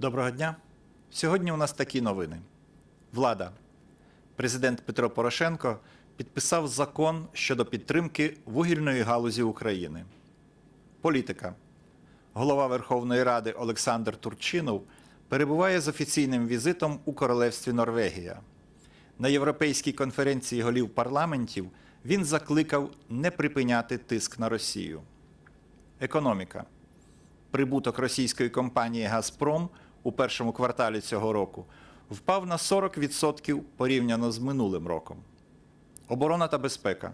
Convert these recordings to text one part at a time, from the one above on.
Доброго дня. Сьогодні у нас такі новини. Влада. Президент Петро Порошенко підписав закон щодо підтримки вугільної галузі України. Політика. Голова Верховної Ради Олександр Турчинов перебуває з офіційним візитом у Королевстві Норвегія. На Європейській конференції голів парламентів він закликав не припиняти тиск на Росію. Економіка. Прибуток російської компанії Газпром у першому кварталі цього року впав на 40% порівняно з минулим роком. Оборона та безпека.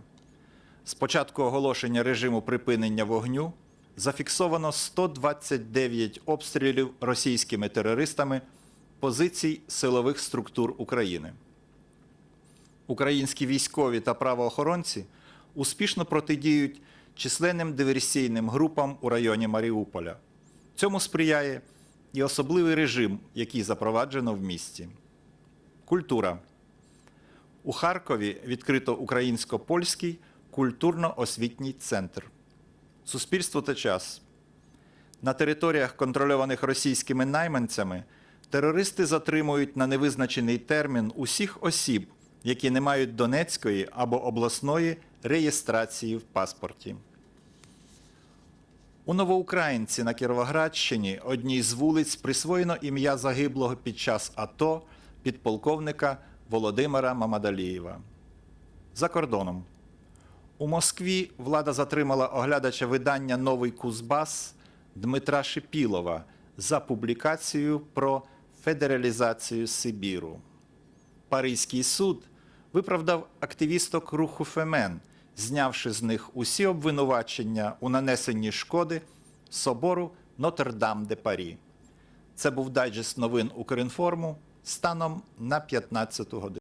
З початку оголошення режиму припинення вогню зафіксовано 129 обстрілів російськими терористами позицій силових структур України. Українські військові та правоохоронці успішно протидіють численним диверсійним групам у районі Маріуполя. Цьому сприяє і особливий режим, який запроваджено в місті. Культура. У Харкові відкрито українсько-польський культурно-освітній центр. Суспільство та час. На територіях, контрольованих російськими найманцями, терористи затримують на невизначений термін усіх осіб, які не мають донецької або обласної реєстрації в паспорті. У Новоукраїнці на Кіровоградщині одній з вулиць присвоєно ім'я загиблого під час АТО підполковника Володимира Мамадалієва. За кордоном. У Москві влада затримала оглядача видання Новий Кузбас Дмитра Шипілова за публікацію про федералізацію Сибіру. Паризький суд виправдав активісток руху Фемен, знявши з них усі обвинувачення у нанесенні шкоди собору Нотр-Дам-де-Парі. Це був дайджест новин Укрінформу станом на 15 годину.